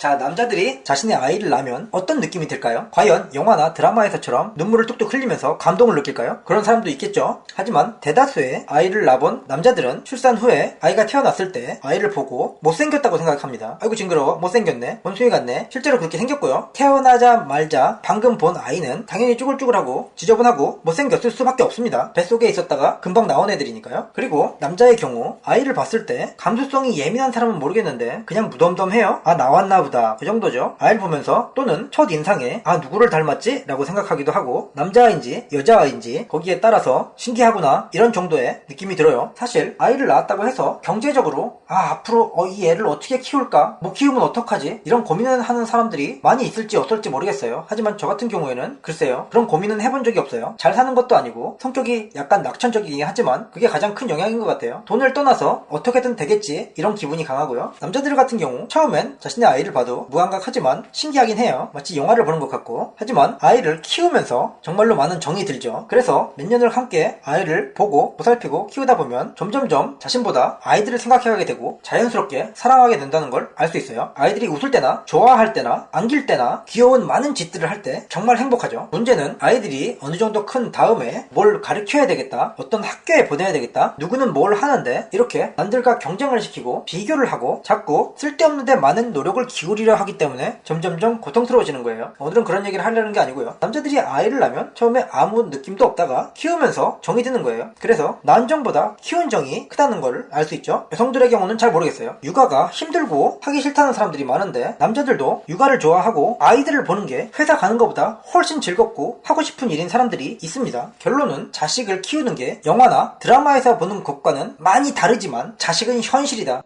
자, 남자들이 자신의 아이를 낳으면 어떤 느낌이 들까요? 과연 영화나 드라마에서처럼 눈물을 뚝뚝 흘리면서 감동을 느낄까요? 그런 사람도 있겠죠. 하지만 대다수의 아이를 낳은 남자들은 출산 후에 아이가 태어났을 때 아이를 보고 못생겼다고 생각합니다. 아이고 징그러워. 못생겼네. 원숭이 같네. 실제로 그렇게 생겼고요. 태어나자 말자 방금 본 아이는 당연히 쭈글쭈글하고 지저분하고 못생겼을 수밖에 없습니다. 뱃속에 있었다가 금방 나온 애들이니까요. 그리고 남자의 경우 아이를 봤을 때 감수성이 예민한 사람은 모르겠는데 그냥 무덤덤해요. 아 나왔나 보다. 그 정도죠. 아이를 보면서 또는 첫 인상에 아 누구를 닮았지? 라고 생각하기도 하고 남자아인지 여자아인지 거기에 따라서 신기하구나 이런 정도의 느낌이 들어요. 사실 아이를 낳았다고 해서 경제적으로 아 앞으로 어, 이 애를 어떻게 키울까? 못 키우면 어떡하지? 이런 고민을 하는 사람들이 많이 있을지 없을지 모르겠어요. 하지만 저 같은 경우에는 글쎄요. 그런 고민은 해본 적이 없어요. 잘 사는 것도 아니고 성격이 약간 낙천적이긴 하지만 그게 가장 큰 영향인 것 같아요. 돈을 떠나서 어떻게든 되겠지 이런 기분이 강하고요. 남자들 같은 경우 처음엔 자신의 아이를 봐도 무감각하지만 신기하긴 해요. 마치 영화를 보는 것 같고 하지만 아이를 키우면서 정말로 많은 정이 들죠. 그래서 몇 년을 함께 아이를 보고 보살피고 키우다 보면 점점점 자신보다 아이들을 생각하게 되고 자연스럽게 사랑하게 된다는 걸 알 수 있어요. 아이들이 웃을 때나 좋아할 때나 안길 때나 귀여운 많은 짓들을 할 때 정말 행복하죠. 문제는 아이들이 어느 정도 큰 다음에 뭘 가르쳐야 되겠다. 어떤 학교에 보내야 되겠다. 누구는 뭘 하는데 이렇게 남들과 경쟁을 시키고 비교를 하고 자꾸 쓸데없는 데 많은 노력을 기울이려 하기 때문에 점점점 고통스러워지는 거예요. 오늘은 그런 얘기를 하려는 게 아니고요. 남자들이 아이를 낳으면 처음에 아무 느낌도 없다가 키우면서 정이 드는 거예요. 그래서 낳은 정보다 키운 정이 크다는 걸 알 수 있죠. 여성들의 경우 는 잘 모르겠어요. 육아가 힘들고 하기 싫다는 사람들이 많은데 남자들도 육아를 좋아하고 아이들을 보는 게 회사 가는 것보다 훨씬 즐겁고 하고 싶은 일인 사람들이 있습니다. 결론은 자식을 키우는 게 영화나 드라마에서 보는 것과는 많이 다르지만 자식은 현실이다.